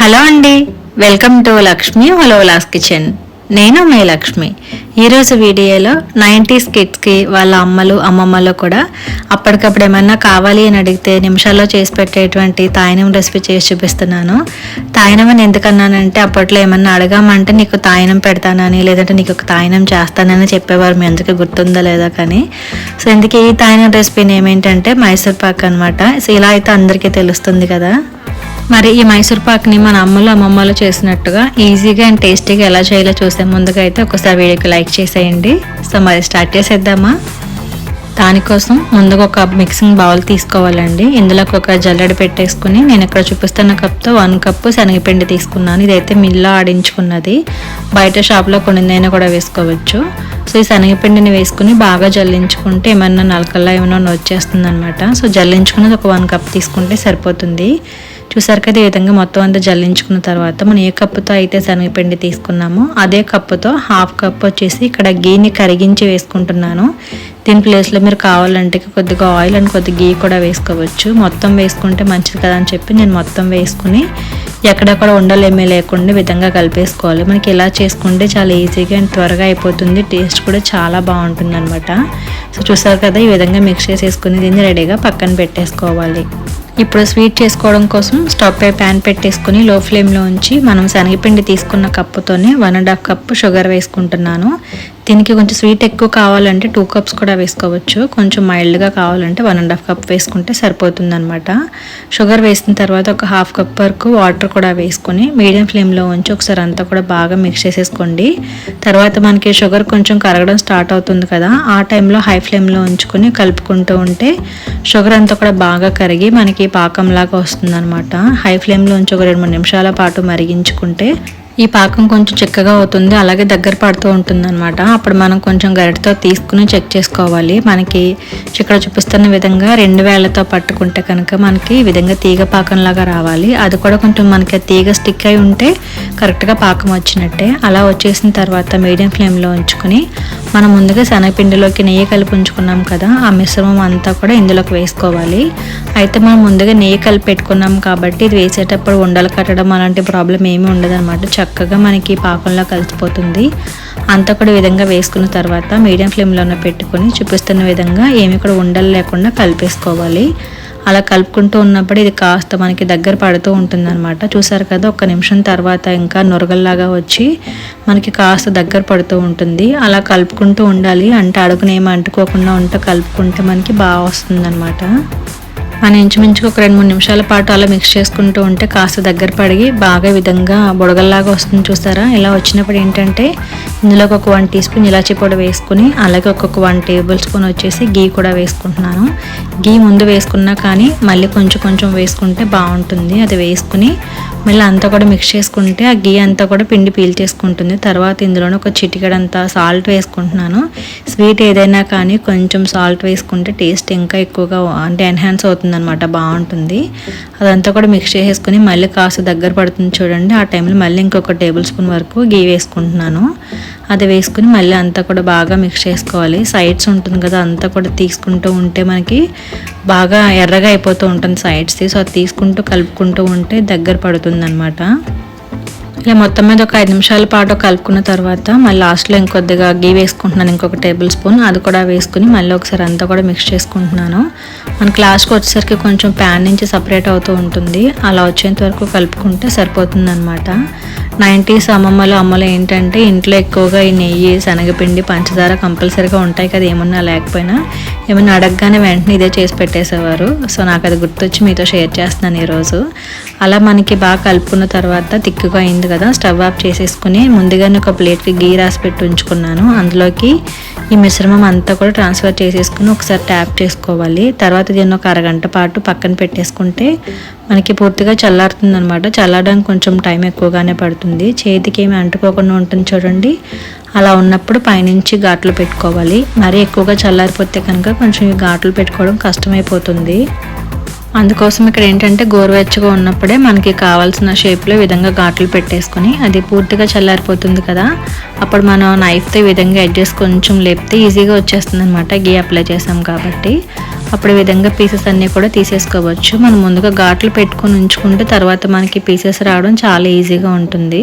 Hello అండి. Welcome to Lakshmi హలోలాస్ kitchen. నేను మీ లక్ష్మి. ఈరోజు వీడియోలో నైంటీస్ కిడ్స్కి వాళ్ళ అమ్మలు అమ్మమ్మలు కూడా అప్పటికప్పుడు ఏమన్నా కావాలి అని అడిగితే నిమిషాల్లో చేసి పెట్టేటువంటి తాయనం రెసిపీ చేసి చూపిస్తున్నాను. తాయనం అని ఎందుకన్నానంటే అప్పట్లో ఏమన్నా అడగామంటే నీకు తాయనం పెడతానని లేదంటే నీకు ఒక తాయనం చేస్తానని చెప్పేవారు. మీ అందరికీ గుర్తుందో లేదో కానీ. సో ఇందుకే ఈ తాయనం రెసిపీ నేమేంటంటే మైసూర్ పాక్ అనమాట సో ఇలా అయితే అందరికీ తెలుస్తుంది కదా. మరి ఈ మైసూర్ పాక్ని మన అమ్మలు అమ్మమ్మలు చేసినట్టుగా ఈజీగా అండ్ టేస్టీగా ఎలా చేయాలో చూసే ముందుగా అయితే ఒకసారి వీడియోకి లైక్ చేసేయండి. సో మరి స్టార్ట్ చేసేద్దామా? దానికోసం ముందుగా ఒక మిక్సింగ్ బౌల్ తీసుకోవాలండి. ఇందులోకి ఒక జల్లెడ పెట్టేసుకుని నేను ఇక్కడ చూపిస్తున్న కప్తో వన్ కప్పు శనగపిండి తీసుకున్నాను. ఇదైతే మిల్లో ఆడించుకున్నది. బయట షాప్లో కొన్నిదైనా కూడా వేసుకోవచ్చు. సో ఈ శనగపిండిని వేసుకుని బాగా జల్లించుకుంటే ఏమన్నా నలకల్లా ఏమైనా వచ్చేస్తుంది అనమాట సో జల్లించుకున్నది ఒక వన్ కప్ తీసుకుంటే సరిపోతుంది. చూసారు కదా ఈ విధంగా మొత్తం అంతా జల్లించుకున్న తర్వాత మనం ఏ కప్పుతో అయితే శనగపిండి తీసుకున్నామో అదే కప్పుతో హాఫ్ కప్ వచ్చేసి ఇక్కడ గీని కరిగించి వేసుకుంటున్నాను. దీని ప్లేస్లో మీరు కావాలంటే కొద్దిగా ఆయిల్ అండ్ కొద్దిగా గీ కూడా వేసుకోవచ్చు. మొత్తం వేసుకుంటే మంచిది కదా అని చెప్పి నేను మొత్తం వేసుకుని ఎక్కడెక్కడ ఉండలేమీ లేకుండా విధంగా కలిపేసుకోవాలి. మనకి ఇలా చేసుకుంటే చాలా ఈజీగా అండ్ త్వరగా అయిపోతుంది. టేస్ట్ కూడా చాలా బాగుంటుంది అనమాట సో చూసారు కదా ఈ విధంగా మిక్స్ చేసేసుకుని దీన్ని రెడీగా పక్కన పెట్టేసుకోవాలి. ఇప్పుడు స్వీట్ చేసుకోవడం కోసం స్టవ్ పై ప్యాన్ పెట్టేసుకుని లో ఫ్లేమ్లో ఉంచి మనం శనగపిండి తీసుకున్న కప్పుతోనే one and half cup sugar వేసుకుంటున్నాను. దీనికి కొంచెం స్వీట్ ఎక్కువ కావాలంటే టూ కప్స్ కూడా వేసుకోవచ్చు. కొంచెం మైల్డ్గా కావాలంటే వన్ అండ్ హాఫ్ కప్ వేసుకుంటే సరిపోతుంది అనమాట షుగర్ వేసిన తర్వాత ఒక హాఫ్ కప్ వరకు వాటర్ కూడా వేసుకొని మీడియం ఫ్లేమ్లో ఉంచి ఒకసారి అంతా కూడా బాగా మిక్స్ చేసేసుకోండి. తర్వాత మనకి షుగర్ కొంచెం కరగడం స్టార్ట్ అవుతుంది కదా ఆ టైంలో హై ఫ్లేమ్లో ఉంచుకొని కలుపుకుంటూ ఉంటే షుగర్ అంతా కూడా బాగా కరిగి మనకి పాకంలాగా వస్తుంది అనమాట హై ఫ్లేమ్లో ఉంచి ఒక రెండు మూడు నిమిషాల పాటు మరిగించుకుంటే ఈ పాకం కొంచెం చిక్కగా అవుతుంది అలాగే దగ్గర పడుతూ ఉంటుంది అనమాట అప్పుడు మనం కొంచెం గరిటతో తీసుకుని చెక్ చేసుకోవాలి. మనకి ఇక్కడ చూపిస్తున్న విధంగా రెండు వేళ్ళతో పట్టుకుంటే కనుక మనకి ఈ విధంగా తీగ పాకంలాగా రావాలి. అది కూడా కొంచెం మనకి తీగ స్టిక్ అయి ఉంటే కరెక్ట్గా పాకం వచ్చినట్టే. అలా వచ్చేసిన తర్వాత మీడియం ఫ్లేమ్లో ఉంచుకొని మనం ముందుగా శనగపిండిలోకి నెయ్యి కలిపి ఉంచుకున్నాం కదా ఆ మిశ్రమం అంతా కూడా ఇందులోకి వేసుకోవాలి. అయితే మనం ముందుగా నెయ్యి కలిపి పెట్టుకున్నాం కాబట్టి ఇది వేసేటప్పుడు ఉండలు కట్టడం అలాంటి ప్రాబ్లం ఏమీ ఉండదన్నమాట. చక్కగా మనకి పాకంలో కలిసిపోతుంది. అంతా కూడా విధంగా వేసుకున్న తర్వాత మీడియం ఫ్లేమ్లోనే పెట్టుకొని చూపిస్తున్న విధంగా ఏమి కూడా ఉండలు లేకుండా కలిపేసుకోవాలి. అలా కలుపుకుంటూ ఉన్నప్పుడు ఇది కాస్త మనకి దగ్గర పడుతూ ఉంటుందన్నమాట. చూసారు కదా ఒక్క నిమిషం తర్వాత ఇంకా నొరగల్లాగా వచ్చి మనకి కాస్త దగ్గర పడుతూ ఉంటుంది. అలా కలుపుకుంటూ ఉండాలి. అంటే అడుగునేమి అంటుకోకుండా ఉంటే కలుపుకుంటే మనకి బాగా వస్తుందన్నమాట. మనం ఇంచుమించుకు ఒక రెండు మూడు నిమిషాల పాటు అలా మిక్స్ చేసుకుంటూ ఉంటే కాస్త దగ్గర పడిగి బాగా విధంగా బుడగల్లాగా వస్తుంది చూసారా ఇలా వచ్చినప్పుడు ఏంటంటే ఇందులోకి ఒక వన్ టీ స్పూన్ ఇలాచి పొడి వేసుకుని అలాగే ఒక్కొక్క వన్ టేబుల్ స్పూన్ వచ్చేసి గీ కూడా వేసుకుంటున్నాను. గీ ముందు వేసుకున్నా కానీ మళ్ళీ కొంచెం కొంచెం వేసుకుంటే బాగుంటుంది. అది వేసుకుని మళ్ళీ అంతా కూడా మిక్స్ చేసుకుంటే ఆ గీ అంతా కూడా పిండి పీల్చేసుకుంటుంది తర్వాత ఇందులోనే ఒక చిటికడంతా సాల్ట్ వేసుకుంటున్నాను. స్వీట్ ఏదైనా కానీ కొంచెం సాల్ట్ వేసుకుంటే టేస్ట్ ఇంకా ఎక్కువగా అంటే ఎన్హాన్స్ అవుతుంది. అనమాట బాగుంటుంది. అదంతా కూడా మిక్స్ చేసేసుకుని మళ్ళీ కాస్త దగ్గర పడుతుంది చూడండి. ఆ టైంలో మళ్ళీ ఇంకొక టేబుల్ స్పూన్ వరకు గీ వేసుకుంటున్నాను. అది వేసుకుని మళ్ళీ అంతా కూడా బాగా మిక్స్ చేసుకోవాలి. సైడ్స్ ఉంటుంది కదా అంతా కూడా తీసుకుంటూ ఉంటే మనకి బాగా ఎర్రగా అయిపోతూ ఉంటుంది సైడ్స్. సో అది తీసుకుంటూ కలుపుకుంటూ ఉంటే దగ్గర పడుతుంది అనమాట ఇలా మొత్తం మీద ఒక ఐదు నిమిషాల పాటు కలుపుకున్న తర్వాత మళ్ళీ లాస్ట్లో ఇంకొద్దిగా గీ వేసుకుంటున్నాను ఇంకొక టేబుల్ స్పూన్. అది కూడా వేసుకుని మళ్ళీ ఒకసారి అంతా కూడా మిక్స్ చేసుకుంటున్నాను. మనకి లాస్ట్కి వచ్చేసరికి కొంచెం ప్యాన్ నుంచి సపరేట్ అవుతూ ఉంటుంది. అలా వచ్చేంత వరకు కలుపుకుంటే సరిపోతుంది అనమాట నైంటీస్ అమ్మమ్మలు అమ్మలు ఏంటంటే ఇంట్లో ఎక్కువగా ఈ నెయ్యి శనగపిండి పంచదార కంపల్సరీగా ఉంటాయి కదా ఏమన్నా లేకపోయినా. ఏమన్నా అడగగానే వెంటనే ఇదే చేసి పెట్టేసేవారు. సో నాకు అది గుర్తొచ్చి మీతో షేర్ చేస్తున్నాను ఈరోజు. అలా మనకి బాగా కలుపుకున్న తర్వాత తిక్కుగా అయింది కదా స్టవ్ ఆఫ్ చేసేసుకుని ముందుగానే ఒక ప్లేట్కి గీ రాసి పెట్టి ఉంచుకున్నాను. అందులోకి ఈ మిశ్రమం అంతా కూడా ట్రాన్స్ఫర్ చేసేసుకుని ఒకసారి ట్యాప్ చేసుకోవాలి. తర్వాత దీన్ని ఒక అరగంట పాటు పక్కన పెట్టేసుకుంటే మనకి పూర్తిగా చల్లారుతుంది అనమాట చల్లారడానికి కొంచెం టైం ఎక్కువగానే పడుతుంది. చేతికి ఏమి అంటుకోకుండా ఉంటుంది చూడండి. అలా ఉన్నప్పుడు పైనుంచి ఘాట్లు పెట్టుకోవాలి. మరీ ఎక్కువగా చల్లారిపోతే కనుక కొంచెం ఈ ఘాట్లు పెట్టుకోవడం కష్టమైపోతుంది. అందుకోసం ఇక్కడ ఏంటంటే గోరువెచ్చగా ఉన్నప్పుడే మనకి కావాల్సిన షేప్లో విధంగా ఘాట్లు పెట్టేసుకొని అది పూర్తిగా చల్లారిపోతుంది కదా. అప్పుడు మనం నైఫ్తో ఈ విధంగా అడ్జస్ట్ కొంచెం లేపితే ఈజీగా వచ్చేస్తుంది అనమాట గీ అప్లై చేసాం కాబట్టి. అప్పుడు ఈ విధంగా పీసెస్ అన్నీ కూడా తీసేసుకోవచ్చు. మనం ముందుగా ఘాట్లు పెట్టుకొని ఉంచుకుంటే తర్వాత మనకి పీసెస్ రావడం చాలా ఈజీగా ఉంటుంది.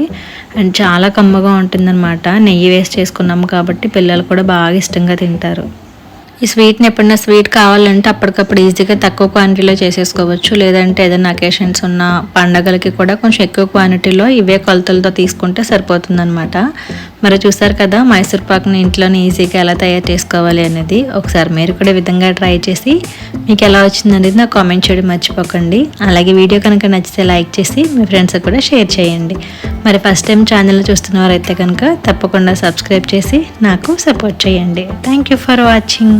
అండ్ చాలా కమ్మగా ఉంటుందన్నమాట. నెయ్యి వేస్ట్ చేసుకున్నాము కాబట్టి పిల్లలు కూడా బాగా ఇష్టంగా తింటారు. ఈ స్వీట్ని ఎప్పుడైనా స్వీట్ కావాలంటే అప్పటికప్పుడు ఈజీగా తక్కువ క్వాంటిటీలో చేసేసుకోవచ్చు. లేదంటే ఏదైనా అకేషన్స్ ఉన్న పండగలకి కూడా కొంచెం ఎక్కువ క్వాంటిటీలో ఇవే కొలతలతో తీసుకుంటే సరిపోతుందన్నమాట. మరి చూసారు కదా మైసూర్ పాక్ని ఇంట్లోనే ఈజీగా ఎలా తయారు చేసుకోవాలి అనేది ఒకసారి మీరు కూడా విధంగా ట్రై చేసి మీకు ఎలా వచ్చిందనేది నాకు కామెంట్ చేయడం మర్చిపోకండి. అలాగే వీడియో కనుక నచ్చితే లైక్ చేసి మీ ఫ్రెండ్స్కి కూడా షేర్ చేయండి. మరి ఫస్ట్ టైం ఛానల్ చూస్తున్న వారైతే కనుక తప్పకుండా సబ్స్క్రైబ్ చేసి నాకు సపోర్ట్ చేయండి. Thank you for watching.